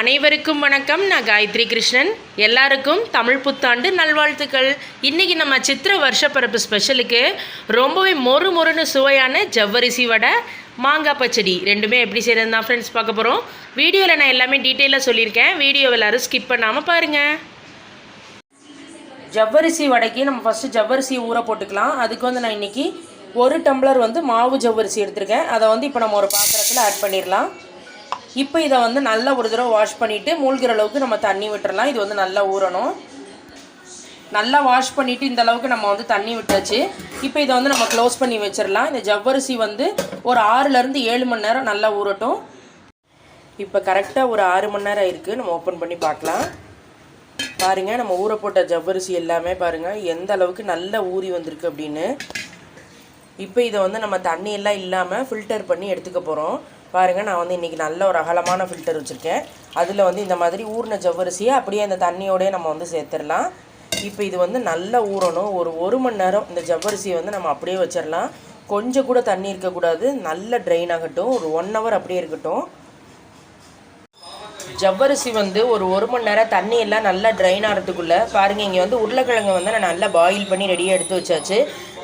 அனைவருக்கும் வணக்கம். நான் காயத்ரி கிருஷ்ணன். எல்லாருக்கும் தமிழ் புத்தாண்டு நல்வாழ்த்துக்கள். இன்றைக்கி நம்ம சித்திர வருஷப்பிறப்பு ஸ்பெஷலுக்கு ரொம்பவே மொறு மொறுன்னு சுவையான ஜவ்வரிசி வடை மாங்காய் பச்சடி ரெண்டுமே எப்படி செய்கிறது தான் ஃப்ரெண்ட்ஸ் பார்க்க போகிறோம் வீடியோவில் நான் எல்லாமே டீட்டெயிலாக சொல்லியிருக்கேன். வீடியோ எல்லோரும் ஸ்கிப் பண்ணாமல் பாருங்கள் ஜவ்வரிசி வடைக்கு நம்ம ஃபஸ்ட்டு ஜவ்வரிசி ஊற போட்டுக்கலாம். அதுக்கு வந்து நான் இன்றைக்கி ஒரு டம்ளர் வந்து மாவு ஜவ்வரிசி எடுத்திருக்கேன். அதை வந்து இப்போ நம்ம ஒரு பாத்திரத்தில் ஆட் பண்ணிடலாம் இப்போ இதை வந்து நல்லா ஒரு தடவை வாஷ் பண்ணிவிட்டு மூழ்கிற அளவுக்கு நம்ம தண்ணி விட்டுறலாம். இது வந்து நல்லா ஊறணும். நல்லா வாஷ் பண்ணிவிட்டு இந்த அளவுக்கு நம்ம வந்து தண்ணி விட்டாச்சு. இப்போ இதை வந்து நம்ம க்ளோஸ் பண்ணி வச்சிடலாம் இந்த ஜவ்வரிசி வந்து ஒரு ஆறுலேருந்து ஏழு மணி நேரம் நல்லா ஊறட்டும். இப்போ கரெக்டாக ஒரு ஆறு மணி நேரம் இருக்குது நம்ம ஓப்பன் பண்ணி பார்க்கலாம். பாருங்கள் நம்ம ஊற போட்ட ஜவ்வரிசி எல்லாமே பாருங்கள் எந்த அளவுக்கு நல்லா ஊறி வந்திருக்கு அப்படின்னு. இப்போ இதை வந்து நம்ம தண்ணியெல்லாம் இல்லாமல் ஃபில்டர் பண்ணி எடுத்துக்க போகிறோம் பாருங்கள் நான் வந்து இன்றைக்கி நல்ல ஒரு அகலமான ஃபில்டர் வச்சுருக்கேன். அதில் வந்து இந்த மாதிரி ஊறின ஜவ்வரிசியை அப்படியே அந்த தண்ணியோடய நம்ம வந்து சேர்த்துடலாம். இப்போ இது வந்து நல்லா ஊறணும். ஒரு ஒரு மணி நேரம் இந்த ஜவ்வரிசியை வந்து நம்ம அப்படியே வச்சிடலாம். கொஞ்சம் கூட தண்ணி இருக்கக்கூடாது நல்ல ட்ரைன் ஆகட்டும். ஒரு ஒன் ஹவர் அப்படியே இருக்கட்டும். ஜவ்வரிசி வந்து ஒரு ஒரு மணி நேரம் தண்ணி எல்லாம் நல்லா ட்ரைன் ஆகிறதுக்குள்ளே பாருங்கள் இங்கே வந்து உருளைக்கிழங்கு வந்து நான் நல்லா பாயில் பண்ணி ரெடியாக எடுத்து வச்சாச்சு.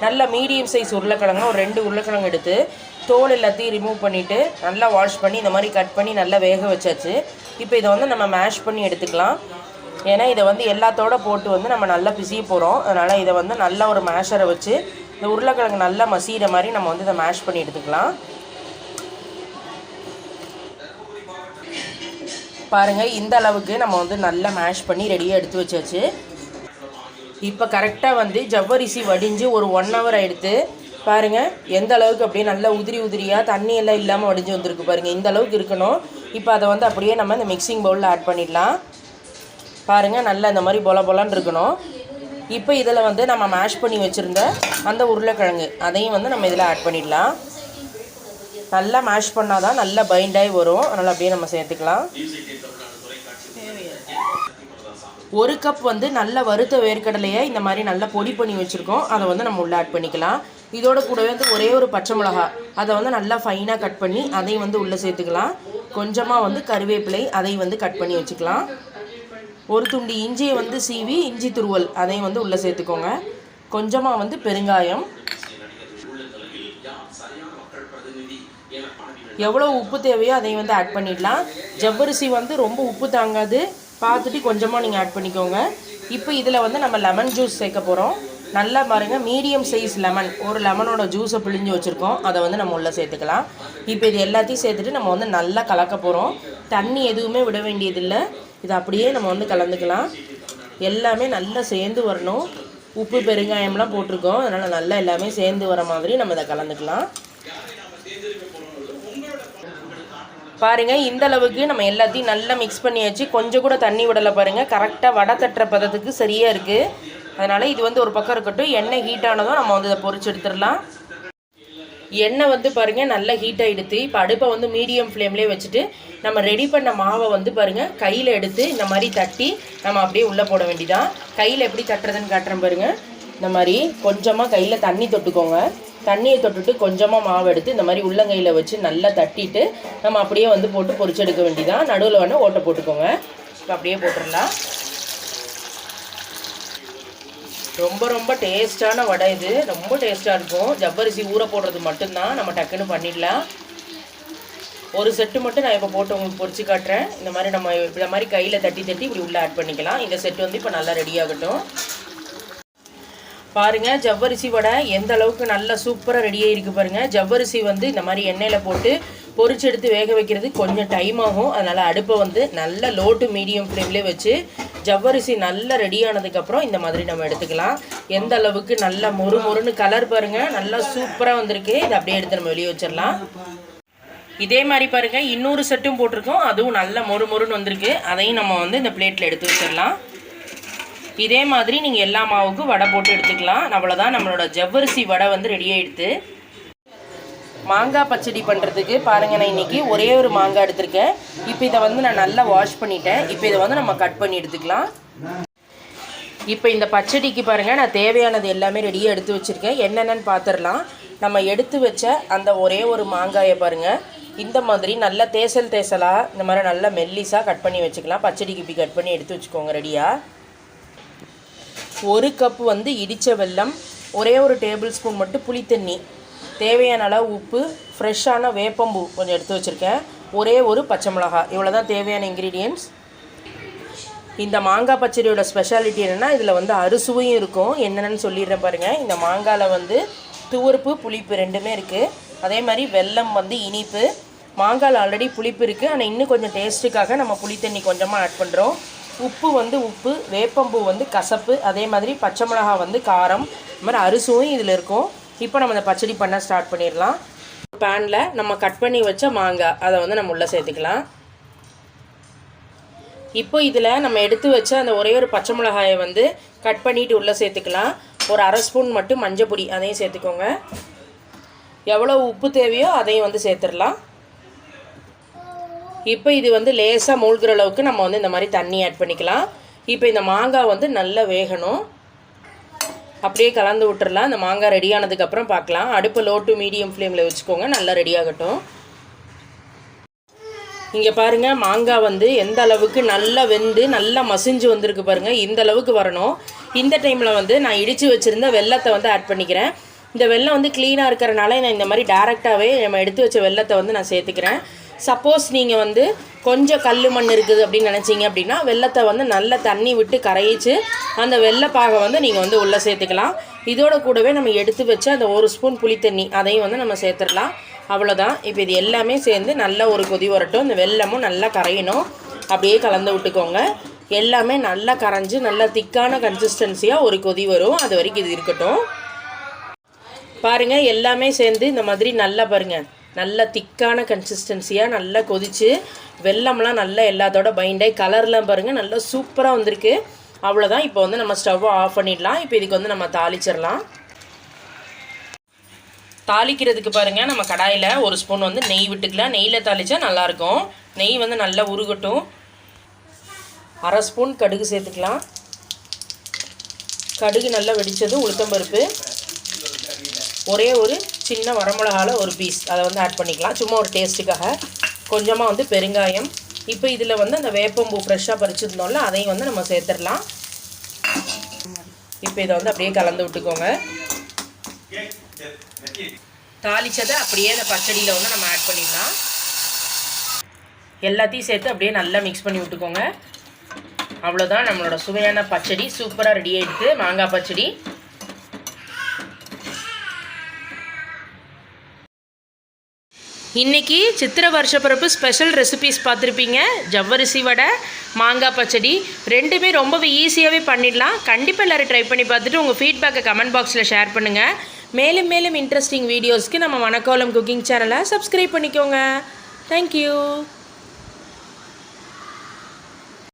நல்லா மீடியம் சைஸ் உருளைக்கிழங்கு ஒரு ரெண்டு உருளைக்கிழங்கு எடுத்து தோல் எல்லாத்தையும் ரிமூவ் பண்ணிவிட்டு நல்லா வாஷ் பண்ணி இந்த மாதிரி கட் பண்ணி நல்லா வேக வச்சாச்சு. இப்போ இதை வந்து நம்ம மேஷ் பண்ணி எடுத்துக்கலாம். ஏன்னா இதை வந்து எல்லாத்தோட போட்டு வந்து நம்ம நல்லா பிசிய போகிறோம் அதனால் இதை வந்து நல்லா ஒரு மேஷரை வச்சு இந்த உருளைக்கிழங்கு நல்லா மசிகிற மாதிரி நம்ம வந்து இதை மேஷ் பண்ணி எடுத்துக்கலாம். பாருங்கள் இந்த அளவுக்கு நம்ம வந்து நல்லா மேஷ் பண்ணி ரெடியாக எடுத்து வச்சாச்சு. இப்போ கரெக்டாக வந்து ஜவ்வரிசி வடிஞ்சு ஒரு ஒன் ஹவர் ஆகிடுத்து பாருங்கள் எந்த அளவுக்கு அப்படியே நல்லா உதிரி உதிரியாக தண்ணி எல்லாம் இல்லாமல் வடிஞ்சு வந்திருக்கு பாருங்கள் இந்த அளவுக்கு இருக்கணும். இப்போ அதை வந்து அப்படியே நம்ம இந்த மிக்சிங் பவுலில் ஆட் பண்ணிடலாம். பாருங்கள் நல்லா இந்த மாதிரி பொல பொலன்னு இருக்கணும். இப்போ இதில் வந்து நம்ம மேஷ் பண்ணி வச்சுருந்த அந்த உருளைக்கிழங்கு அதையும் வந்து நம்ம இதில் ஆட் பண்ணிடலாம். நல்லா மேஷ் பண்ணால் தான் நல்லா பைண்டாகி வரும். அதனால் அப்படியே நம்ம சேர்த்துக்கலாம். ஒரு கப் வந்து நல்ல வறுத்த வேர்க்கடலையை இந்த மாதிரி நல்லா பொடி பண்ணி வச்சுருக்கோம். அதை வந்து நம்ம உள்ளே ஆட் பண்ணிக்கலாம். இதோட கூடவே வந்து ஒரே ஒரு பச்சை மிளகா. அதை வந்து நல்லா ஃபைனாக கட் பண்ணி அதையும் வந்து உள்ளே சேர்த்துக்கலாம். கொஞ்சமாக வந்து கருவேப்பிலை அதையும் வந்து கட் பண்ணி வச்சுக்கலாம். ஒரு துண்டு இஞ்சியை வந்து சீவி இஞ்சி துருவல் அதையும் வந்து உள்ளே சேர்த்துக்கோங்க. கொஞ்சமாக வந்து பெருங்காயம். எவ்வளோ உப்பு தேவையோ அதையும் வந்து ஆட் பண்ணிடலாம். ஜவ்வரிசி வந்து ரொம்ப உப்பு தாங்காது. பார்த்துட்டு கொஞ்சமாக நீங்கள் ஆட் பண்ணிக்கோங்க. இப்போ இதில் வந்து நம்ம லெமன் ஜூஸ் சேர்க்க போகிறோம் நல்லா பாருங்கள் மீடியம் சைஸ் லெமன் ஒரு லெமனோட ஜூஸை பிழிஞ்சு வச்சுருக்கோம். அதை வந்து நம்ம உள்ளே சேர்த்துக்கலாம். இப்போ இது எல்லாத்தையும் சேர்த்துட்டு நம்ம வந்து நல்லா கலக்க போகிறோம் தண்ணி எதுவுமே விட வேண்டியதில்லை. இது அப்படியே நம்ம வந்து கலந்துக்கலாம். எல்லாமே நல்லா சேர்ந்து வரணும். உப்பு பெருங்காயம்லாம் போட்டிருக்கோம். அதனால் நல்லா எல்லாமே சேர்ந்து வர மாதிரி நம்ம இதை கலந்துக்கலாம். பாருங்கள் இந்த அளவுக்கு நம்ம எல்லாத்தையும் நல்லா மிக்ஸ் பண்ணியாச்சு. கொஞ்சம் கூட தண்ணி விடலை பாருங்க. கரெக்டாக வடை தட்டுற பதத்துக்கு சரியாக இருக்குது அதனால் இது வந்து ஒரு பக்கம் இருக்கட்டும். எண்ணெய் ஹீட் ஆனதும் நம்ம வந்து இதை பொறிச்சு எடுத்துடலாம். எண்ணெய் வந்து பாருங்கள் நல்லா ஹீட் ஆகிடுத்து இப்போ அடுப்பை வந்து மீடியம் ஃப்ளேம்லேயே வச்சுட்டு நம்ம ரெடி பண்ண மாவை வந்து பாருங்கள் கையில் எடுத்து இந்த மாதிரி தட்டி நம்ம அப்படியே உள்ளே போட வேண்டிதான் கையில் எப்படி தட்டுறதுன்னு காட்டுறேன் பாருங்கள் இந்த மாதிரி கொஞ்சமாக கையில் தண்ணி தொட்டுக்கோங்க. தண்ணியை தொட்டுட்டு கொஞ்சமாக மாவு எடுத்து இந்த மாதிரி உள்ளங்கையில் வச்சு நல்லா தட்டிட்டு நம்ம அப்படியே வந்து போட்டு பொறிச்செடுக்க வேண்டிதான் நடுவில் வேணால் ஓட்டை போட்டுக்கோங்க. இப்போ அப்படியே போட்டுடலாம். ரொம்ப ரொம்ப டேஸ்டான வடை இது. ரொம்ப டேஸ்ட்டாக இருக்கும். ஜவ்வரிசி ஊற போடுறது மட்டும்தான். நம்ம டக்குன்னு பண்ணிடலாம். ஒரு செட்டு மட்டும் நான் இப்போ போட்டு உங்களுக்கு பொறிச்சு காட்டுறேன். இந்த மாதிரி நம்ம இந்த மாதிரி கையில் தட்டி தட்டி இப்படி உள்ளே ஆட் பண்ணிக்கலாம். இந்த செட்டு வந்து இப்போ நல்லா ரெடி ஆகட்டும். பாருங்க ஜவ்வரிசி வடை எந்த அளவுக்கு நல்லா சூப்பராக ரெடியாக இருக்குது பாருங்கள் ஜவ்வரிசி வந்து இந்த மாதிரி எண்ணெயில் போட்டு பொறிச்சு எடுத்து வேக வைக்கிறது கொஞ்சம் டைம் ஆகும். அதனால் அடுப்பை வந்து நல்ல லோ டு மீடியம் ஃப்ளேம்லேயே வச்சு ஜவ்வரிசி நல்லா ரெடியானதுக்கப்புறம் இந்த மாதிரி நம்ம எடுத்துக்கலாம். எந்த அளவுக்கு நல்லா மொறு மொறுன்னு கலர் பாருங்கள் நல்லா சூப்பராக வந்திருக்கு. இதை அப்படியே எடுத்து நம்ம வெளியே வச்சிடலாம். இதே மாதிரி பாருங்கள் இன்னொரு செட்டும் போட்டிருக்கோம். அதுவும் நல்ல மொறு மொறுன்னு வந்திருக்கு. அதையும் நம்ம வந்து இந்த பிளேட்டில் எடுத்து வச்சிடலாம். இதே மாதிரி நீங்கள் எல்லா மாவுக்கும் வடை போட்டு எடுத்துக்கலாம். அவ்வளோதான் நம்மளோட ஜவ்வரிசி வடை வந்து ரெடி ஆகிடுது மாங்காய் பச்சடி பண்ணுறதுக்கு பாருங்கள் நான் இன்றைக்கி ஒரே ஒரு மாங்காய் எடுத்திருக்கேன். இப்போ இதை வந்து நான் நல்லா வாஷ் பண்ணிட்டேன். இப்போ இதை வந்து நம்ம கட் பண்ணி எடுத்துக்கலாம். இப்போ இந்த பச்சடிக்கு பாருங்கள் நான் தேவையானது எல்லாமே ரெடியாக எடுத்து வச்சுருக்கேன். என்னென்னு பார்த்துடலாம் நம்ம எடுத்து வச்ச அந்த ஒரே ஒரு மாங்காயை பாருங்கள் இந்த மாதிரி நல்லா தேசல் தேசலாக இந்த மாதிரி நல்லா மெல்லிஸாக கட் பண்ணி வச்சுக்கலாம். பச்சடிக்கு இப்படி கட் பண்ணி எடுத்து வச்சுக்கோங்க ரெடியாக ஒரு கப் வந்து இடித்த வெல்லம் ஒரே ஒரு டேபிள் ஸ்பூன் மட்டும் புளித்தண்ணி தேவையான அளவு உப்பு ஃப்ரெஷ்ஷான வேப்பம்பூ கொஞ்சம் எடுத்து வச்சுருக்கேன். ஒரே ஒரு பச்சை மிளகாய். இவ்வளோ தான் தேவையான இன்க்ரீடியன்ட்ஸ் இந்த மாங்காய் பச்சடியோட ஸ்பெஷாலிட்டி என்னென்னா இதில் வந்து அறுசுவையும் இருக்கும். என்னென்னு சொல்லிடுறேன் பாருங்கள் இந்த மாங்காயில் வந்து துவர்ப்பு புளிப்பு ரெண்டுமே இருக்குது அதே மாதிரி வெல்லம் வந்து இனிப்பு. மாங்காயில் ஆல்ரெடி புளிப்பு இருக்குது ஆனால் இன்னும் கொஞ்சம் டேஸ்ட்டுக்காக நம்ம புளித்தண்ணி கொஞ்சமாக ஆட் பண்ணுறோம் உப்பு வந்து உப்பு வேப்பம்பூ வந்து கசப்பு அதே மாதிரி பச்சை மிளகா வந்து காரம் இந்த மாதிரி அரிசுவும் இதில் இருக்கும். இப்போ நம்ம இந்த பச்சடி பண்ண ஸ்டார்ட் பண்ணிடலாம். பேனில் நம்ம கட் பண்ணி வச்ச மாங்காய் அதை வந்து நம்ம உள்ளே சேர்த்துக்கலாம். இப்போ இதில் நம்ம எடுத்து வச்ச அந்த ஒரே ஒரு பச்சை மிளகாயை வந்து கட் பண்ணிட்டு உள்ளே சேர்த்துக்கலாம். ஒரு அரை ஸ்பூன் மட்டும் மஞ்சள் பொடி அதையும் சேர்த்துக்கோங்க. எவ்வளோ உப்பு தேவையோ அதையும் வந்து சேர்த்துடலாம். இப்போ இது வந்து லேசாக மூழ்கிற அளவுக்கு நம்ம வந்து இந்த மாதிரி தண்ணி ஆட் பண்ணிக்கலாம். இப்போ இந்த மாங்காய் வந்து நல்லா வேகணும். அப்படியே கலந்து விட்டுறலாம். இந்த மாங்காய் ரெடி ஆனதுக்கப்புறம் பார்க்கலாம். அடுப்பு லோ டு மீடியம் ஃப்ளேமில் வச்சுக்கோங்க. நல்லா ரெடி ஆகட்டும். இங்கே பாருங்கள் மாங்காய் வந்து எந்த அளவுக்கு நல்லா வெந்து நல்லா மசிஞ்சு வந்திருக்கு பாருங்கள் இந்த அளவுக்கு வரணும். இந்த டைமில் வந்து நான் இடித்து வச்சுருந்த வெள்ளத்தை வந்து ஆட் பண்ணிக்கிறேன். இந்த வெள்ளம் வந்து க்ளீனாக இருக்கிறனால நான் இந்த மாதிரி டேரெக்டாகவே நம்ம எடுத்து வச்ச வெள்ளத்தை வந்து நான் சேர்த்துக்கிறேன். சப்போஸ் நீங்கள் வந்து கொஞ்சம் கல் மண் இருக்குது அப்படின்னு நினச்சிங்க அப்படின்னா வெள்ளத்தை வந்து நல்லா தண்ணி விட்டு கரையிச்சு அந்த வெள்ளைப்பாகை வந்து நீங்கள் வந்து உள்ளே சேர்த்துக்கலாம். இதோட கூடவே நம்ம எடுத்து வச்சு அந்த ஒரு ஸ்பூன் புளித்தண்ணி அதையும் வந்து நம்ம சேர்த்துடலாம். அவ்வளோதான் இப்போ இது எல்லாமே சேர்ந்து நல்லா ஒரு கொதி வரட்டும். இந்த வெல்லமும் நல்லா கரையணும். அப்படியே கலந்து விட்டுக்கோங்க. எல்லாமே நல்லா கரைஞ்சி நல்லா திக்கான கன்சிஸ்டன்சியாக ஒரு கொதி வரும். அது வரைக்கும் இது இருக்கட்டும். பாருங்கள் எல்லாமே சேர்ந்து இந்த மாதிரி நல்லா பாருங்கள் நல்ல திக்கான கன்சிஸ்டன்சியாக நல்லா கொதிச்சு வெள்ளம்லாம் நல்லா எல்லாத்தோட பைண்டாகி கலர்லாம் பாருங்கள் நல்லா சூப்பராக வந்திருக்கு. அவ்வளோதான் இப்போ வந்து நம்ம ஸ்டவ்வை ஆஃப் பண்ணிடலாம். இப்போ இதுக்கு வந்து நம்ம தாளிச்சிடலாம். தாளிக்கிறதுக்கு பாருங்கள் நம்ம கடாயில் ஒரு ஸ்பூன் வந்து நெய் விட்டுக்கலாம். நெய்யில் தாளித்தா நல்லாயிருக்கும். நெய் வந்து நல்லா உருகட்டும். அரை ஸ்பூன் கடுகு சேர்த்துக்கலாம். கடுகு நல்லா வெடித்ததும் உளுத்தம்பருப்பு. ஒரே ஒரு சின்ன வரமிளகாவில் ஒரு பீஸ் அதை வந்து ஆட் பண்ணிக்கலாம். சும்மா ஒரு டேஸ்ட்டுக்காக கொஞ்சமாக வந்து பெருங்காயம். இப்போ இதில் வந்து அந்த வேப்பம்பூ ஃப்ரெஷ்ஷாக பறிச்சிருந்தோம்ல அதையும் வந்து நம்ம சேர்த்துடலாம். இப்போ இதை வந்து அப்படியே கலந்து விட்டுக்கோங்க. தாளிச்சதை அப்படியே அந்த பச்சடியில் வந்து நம்ம ஆட் பண்ணிடலாம். எல்லாத்தையும் சேர்த்து அப்படியே நல்லா மிக்ஸ் பண்ணி விட்டுக்கோங்க. அவ்வளோதான் நம்மளோட சுவையான பச்சடி. சூப்பராக ரெடி ஆகிடுது மாங்காய் பச்சடி. இன்றைக்கி சித்திர வருஷப்பிறப்பு ஸ்பெஷல் ரெசிபிஸ் பார்த்துருப்பீங்க. ஜவ்வரிசி வடை மாங்காய் பச்சடி ரெண்டுமே ரொம்பவே ஈஸியாகவே பண்ணிடலாம். கண்டிப்பாக எல்லோரும் ட்ரை பண்ணி பார்த்துட்டு உங்கள் ஃபீட்பேக்கை கமெண்ட் பாக்ஸில் ஷேர் பண்ணுங்கள் மேலும் மேலும் இன்ட்ரெஸ்டிங் வீடியோஸ்க்கு நம்ம மணக்கோலம் குக்கிங் சேனலை சப்ஸ்கிரைப் பண்ணிக்கோங்க. Thank you